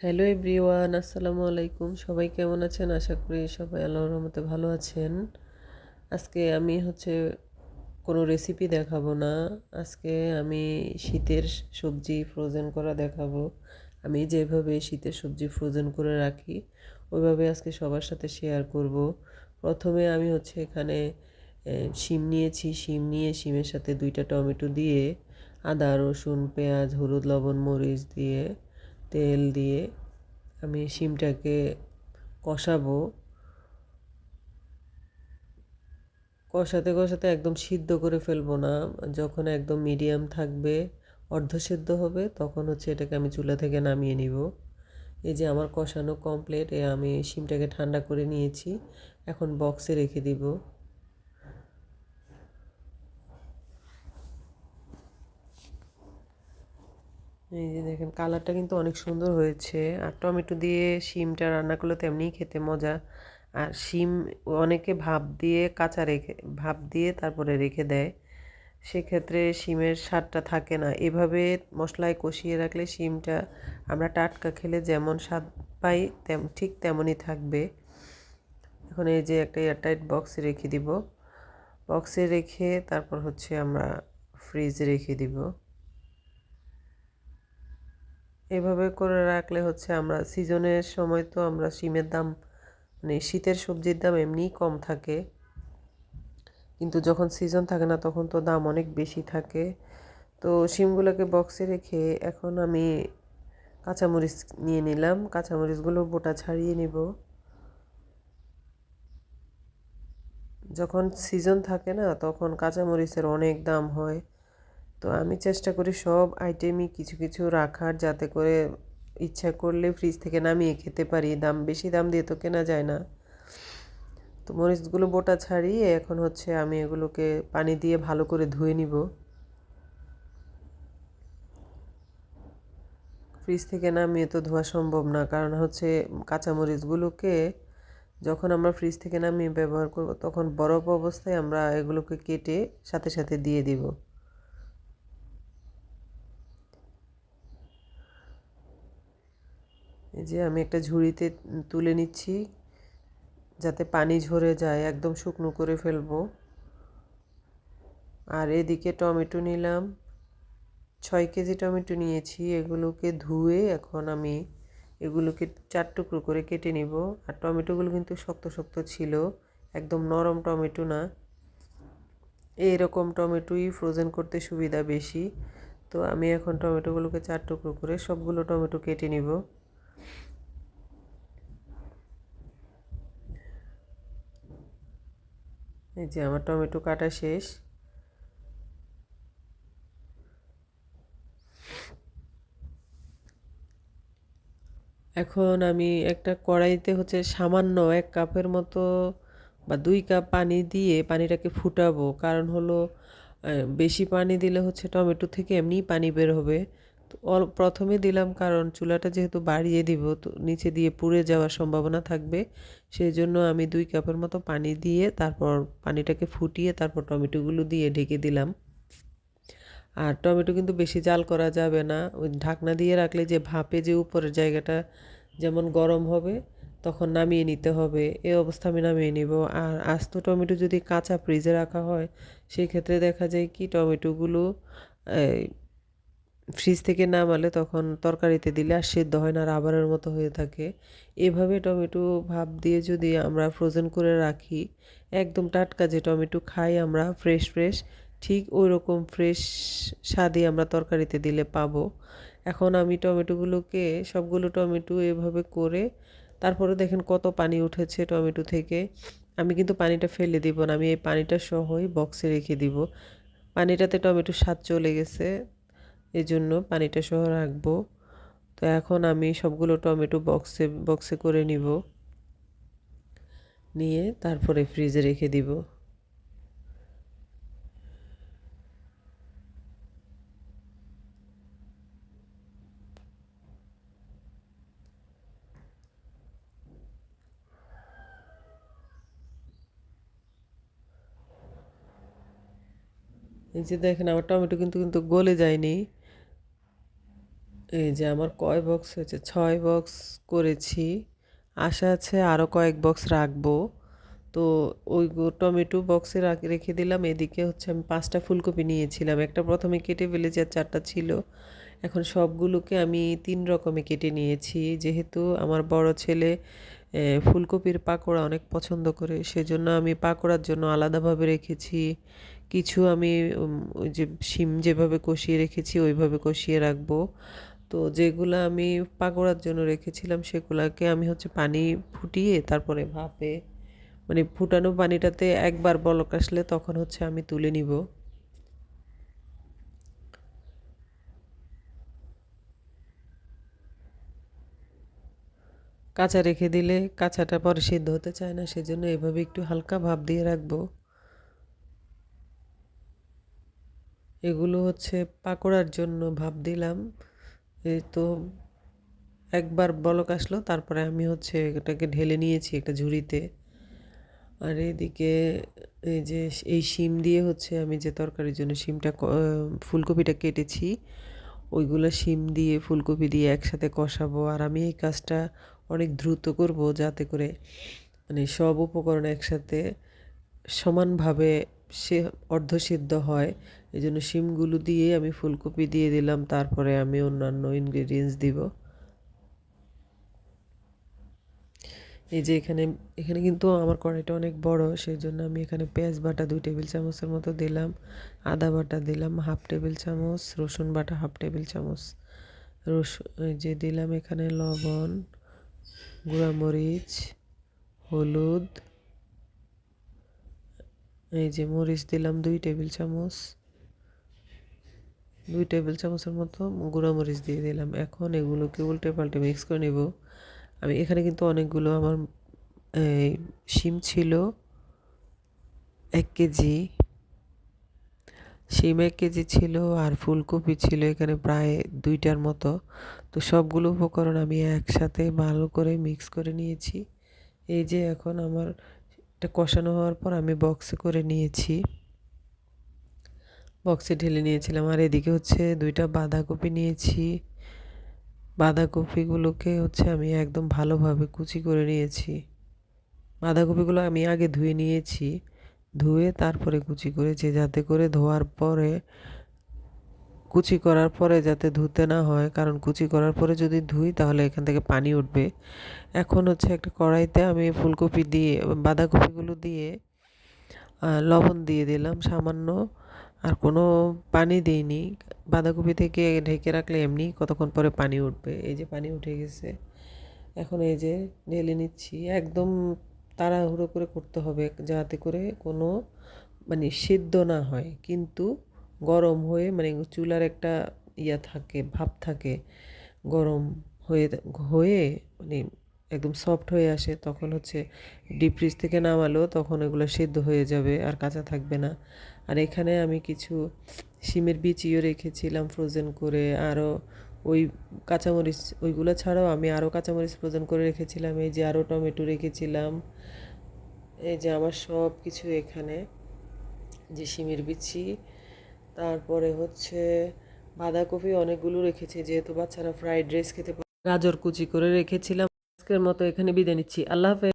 Hello everyone, আসসালামু আলাইকুম। সবাই কেমন আছেন? আশা করি সবাই আল্লাহর রহমতে ভালো আছেন। আজকে আমি হচ্ছে কোনো রেসিপি দেখাবো না। আজকে আমি শীতের সবজি ফ্রোজেন করা দেখাবো। আমি যেভাবে শীতের সবজি ফ্রোজেন করে রাখি, ওইভাবে আজকে সবার সাথে শেয়ার করব। প্রথমে আমি হচ্ছে এখানে শিম নিয়েছি। শিম নিয়ে শিমের সাথে দুইটা টমেটো দিয়ে আদা, রসুন, পেঁয়াজ, হলুদ, লবণ, মরিচ দিয়ে তেল দিয়ে আমি শিমটাকে কষাবো। কষাতে কষাতে একদম সিদ্ধ করে ফেলব না। যখন একদম মিডিয়াম থাকবে অর্ধ সিদ্ধ হবে, তখন হচ্ছে এটাকে আমি চুলা থেকে নামিয়ে নিব। এই যে আমার কষানো কমপ্লিট এ আমি শিমটাকে ঠান্ডা করে নিয়েছি। এখন বক্সে রেখে দিব। এই যে দেখেন, কালারটা কিন্তু অনেক সুন্দর হয়েছে। আর টমেটো দিয়ে শিমটা রান্না করলে তো খেতে মজা। আর শিম অনেকে ভাপ দিয়ে কাঁচা রেখে, ভাপ দিয়ে তারপরে রেখে দেয়। সেক্ষেত্রে শিমের স্বাদটা থাকে না। এভাবে মশলায় কষিয়ে রাখলে শিমটা আমরা টাটকা খেলে যেমন স্বাদ পাই, তেম, ঠিক তেমনই থাকবে। এখন এই যে একটা এয়ারটাইট বক্সে রেখে দিব। বক্সে রেখে তারপর হচ্ছে আমরা ফ্রিজে রেখে দিব। এভাবে করে রাখলে হচ্ছে আমরা সিজনের সময় তো আমরা শিমের দাম মানে শীতের সবজির দাম এমনিই কম থাকে। কিন্তু যখন সিজন থাকে না তখন তো দাম অনেক বেশি থাকে। তো শিমগুলোকে বক্সে রেখে এখন আমি কাঁচামরিচ নিয়ে নিলাম। কাঁচামরিচগুলো বোটা ছাড়িয়ে নিব। যখন সিজন থাকে না তখন কাঁচামরিচের অনেক দাম হয়। তো আমি চেষ্টা করি সব আইটেমই কিছু কিছু রাখার যাতে করে ইচ্ছা করলে ফ্রিজ থেকে নামিয়ে খেতে পারি। দাম, বেশি দাম দিয়ে তো কেনা যায় না। তো মরিচগুলো বোটা ছাড়িয়ে এখন হচ্ছে আমি এগুলোকে পানি দিয়ে ভালো করে ধুয়ে নিব। ফ্রিজ থেকে নামিয়ে তো ধোয়া সম্ভব না, কারণ হচ্ছে কাঁচামরিচগুলোকে যখন আমরা ফ্রিজ থেকে নামিয়ে ব্যবহার করব, তখন বরফ অবস্থায় আমরা এগুলোকে কেটে সাথে সাথে দিয়ে দিব। এই যে আমি একটা ঝুড়িতে তুলে নিচ্ছি, যাতে পানি ঝরে যায়, একদম শুকনো করে ফেলব। আর এদিকে টমেটো নিলাম। ছয় কেজি টমেটো নিয়েছি, এগুলোকে ধুয়ে এখন আমি এগুলোকে চার টুকরো করে কেটে নিব। আর টমেটোগুলো কিন্তু শক্ত শক্ত ছিল, একদম নরম টমেটো না। এইরকম টমেটোই ফ্রোজেন করতে সুবিধা বেশি। তো আমি এখন টমেটোগুলোকে চার টুকরো করে সবগুলো টমেটো কেটে নিব। এই যে আমার টমেটো কাটা শেষ। এখন আমি একটা কড়াইতে হচ্ছে সামান্য এক কাপের মতো বা দুই কাপ পানি দিয়ে পানিটাকে ফুটাবো। কারণ হলো বেশি পানি দিলে হচ্ছে টমেটো থেকে এমনিই পানি বের হবে। প্রথমে দিলাম কারণ চুলাটা যেহেতু বাড়িয়ে দিব, তো নিচে দিয়ে পুড়ে যাওয়ার সম্ভাবনা থাকবে। সেই জন্য আমি দুই কাপের মতো পানি দিয়ে তারপর পানিটাকে ফুটিয়ে তারপর টমেটোগুলো দিয়ে ঢেকে দিলাম। আর টমেটো কিন্তু বেশি জাল করা যাবে না। ওই ঢাকনা দিয়ে রাখলে যে ভাপে যে উপরের জায়গাটা যেমন গরম হবে, তখন নামিয়ে নিতে হবে। এ অবস্থা আমি নামিয়ে নিব। আর আস্ত টমেটো যদি কাঁচা ফ্রিজে রাখা হয় সেই ক্ষেত্রে দেখা যায় কি টমেটোগুলো ফ্রিজ থেকে নামালে তখন তরকারিতে দিলে আর সেদ্ধ হয় না রাবারের মতো হয়ে থাকে। এভাবে টমেটো ভাপ দিয়ে যদি আমরা ফ্রোজেন করে রাখি, একদম টাটকা যে টমেটো খাই আমরা ফ্রেশ ফ্রেশ ঠিক ওই রকম ফ্রেশ স্বাদই আমরা তরকারিতে দিলে পাবো। এখন আমি টমেটোগুলোকে সবগুলো টমেটো এভাবে করে, তারপরে দেখেন কত পানি উঠেছে টমেটো থেকে। আমি কিন্তু পানিটা ফেলে দিব না, আমি এই পানিটা সহই বক্সে রেখে দিব। পানিটাতে টমেটোর স্বাদ চলে গেছে। এই জন্য পানিটা সহ রাখব। তো এখন আমি সবগুলো টমেটো বক্সে বক্সে করে নিব। নিয়ে তারপরে ফ্রিজে রেখে দিব। এই যে দেখেন, আমার টমেটো কিন্তু কিন্তু গলে যায়নি। এই যে আমার কয় বক্স হয়েছে? ছয় বক্স করেছি। আশা আছে আরও কয়েক বক্স রাখব। তো ওই টমেটো বক্সে রাখ- দিলাম। এদিকে হচ্ছে আমি পাঁচটা ফুলকপি নিয়েছিলাম। একটা প্রথমে কেটে ফেলেছি আর চারটা ছিল। এখন সবগুলোকে আমি তিন রকমে কেটে নিয়েছি। যেহেতু আমার বড় ছেলে ফুলকপির পাকোড়া অনেক পছন্দ করে, সেজন্য আমি পাকোড়ার জন্য আলাদাভাবে রেখেছি। কিছু আমি ওই যে শিম যেভাবে কষিয়ে রেখেছি, ওইভাবে কষিয়ে রাখব। তো যেগুলো আমি পাকোড়ার জন্য রেখেছিলাম সেগুলাকে আমি হচ্ছে পানি ফুটিয়ে তারপরে ভাপে মানে ফুটানো পানিটাতে একবার বলক আসলে তখন হচ্ছে আমি তুলে নিব। কাঁচা রেখে দিলে কাঁচাটা পরে সিদ্ধ হতে চায় না, সেজন্য এভাবে একটু হালকা ভাপ দিয়ে রাখব। এগুলো হচ্ছে পাকোড়ার জন্য ভাপ দিলাম। এই তো একবার বলক আসলো, তারপরে আমি হচ্ছে এটাকে ঢেলে নিয়েছি একটা ঝুড়িতে। আর এদিকে এই যে এই শিম দিয়ে হচ্ছে আমি যে তরকারির জন্য শিমটা ফুলকপিটা কেটেছি, ওইগুলো শিম দিয়ে ফুলকপি দিয়ে একসাথে কষাবো। আর আমি এই কাজটা অনেক দ্রুত করব যাতে করে মানে সব উপকরণ একসাথে সমানভাবে সে অর্ধ অর্ধসিদ্ধ হয় এই জন্য শিমগুলো দিয়ে আমি ফুলকপি দিয়ে দিলাম, তারপরে আমি অন্যান্য ইনগ্রেডিয়েন্টস দিব। এই যে এখানে এখানে কিন্তু আমার কড়াইটা অনেক বড় সেই জন্য আমি এখানে পেঁয়াজ বাটা দুই টেবিল চামচের মতো দিলাম, আদা বাটা দিলাম হাফ টেবিল চামচ, রসুন বাটা হাফ টেবিল চামচ রসুন এই যে দিলাম এখানে লবণ, গুঁড়ামরিচ, হলুদ এই যে মরিচ দিলাম দুই টেবিল চামচ। দুই টেবিল চামচের মতো গুঁড়া মরিচ দিয়ে দিলাম। এখন এগুলোকে উল্টে পাল্টে মিক্স করে নেব। আমি এখানে কিন্তু অনেকগুলো আমার এই, শিম ছিল এক কেজি। শিম এক কেজি ছিল আর ফুলকপি ছিল এখানে প্রায় দুইটার মতো। তো সবগুলো উপকরণ আমি একসাথে ভালো করে মিক্স করে নিয়েছি। এই যে এখন আমার এটা কষানো হওয়ার পর আমি বক্সে করে নিয়েছি। বক্সে ঢেলে নিয়েছিলাম। আর এদিকে হচ্ছে দুইটা বাঁধাকপি নিয়েছি। বাঁধাকপিগুলোকে হচ্ছে আমি একদম ভালোভাবে কুচি করে নিয়েছি। বাঁধাকপিগুলো আমি আগে ধুয়ে নিয়েছি। ধুয়ে তারপরে কুচি করেছি, যাতে করে ধোয়ার পরে কুচি করার পরে যাতে ধুতে না হয়, কারণ কুচি করার পরে যদি ধুই তাহলে এখান থেকে পানি উঠবে। এখন হচ্ছে একটা কড়াইতে আমি ফুলকপি দিয়ে, বাঁধাকপিগুলো দিয়ে লবণ দিয়ে দিলাম সামান্য, আর কোনো পানি দিইনি। বাঁধাকপি থেকে ঢেকে রাখলে এমনি কতক্ষণ পরে পানি উঠবে। এই যে পানি উঠে গেছে। এখন এই যে ঢেলে নিচ্ছি। একদম তাড়াহুড়ো করে করতে হবে, যাতে করে কোনো মানে সিদ্ধ না হয়। কিন্তু গরম হয়ে মানে চুলার একটা ইয়া থাকে ভাপ থাকে, গরম হয়ে হয়ে মানে একদম সফট হয়ে আসে, তখন হচ্ছে ডিপ ফ্রিজ থেকে নামালো, তখন এগুলো সেদ্ধ হয়ে যাবে আর কাঁচা থাকবে না। আর এখানে আমি কিছু শিমের বিচিও রেখেছিলাম ফ্রোজেন করে আরও ওই কাঁচামরিচ, ওইগুলো ছাড়াও আমি আরও কাঁচামরিচ ফ্রোজেন করে রেখেছিলাম, এই যে আরও টমেটো রেখেছিলাম, এই যে আমার সব কিছু এখানে, যে শিমের বিচি তারপরে হচ্ছে বাঁধাকপি অনেকগুলো রেখেছি, যেহেতু বাচ্চারা ফ্রাইড রাইস খেতে গাজর কুচি করে রেখেছিলাম। আজকের মতো এখানে বিদায় নিচ্ছি। আল্লাহ হাফেজ।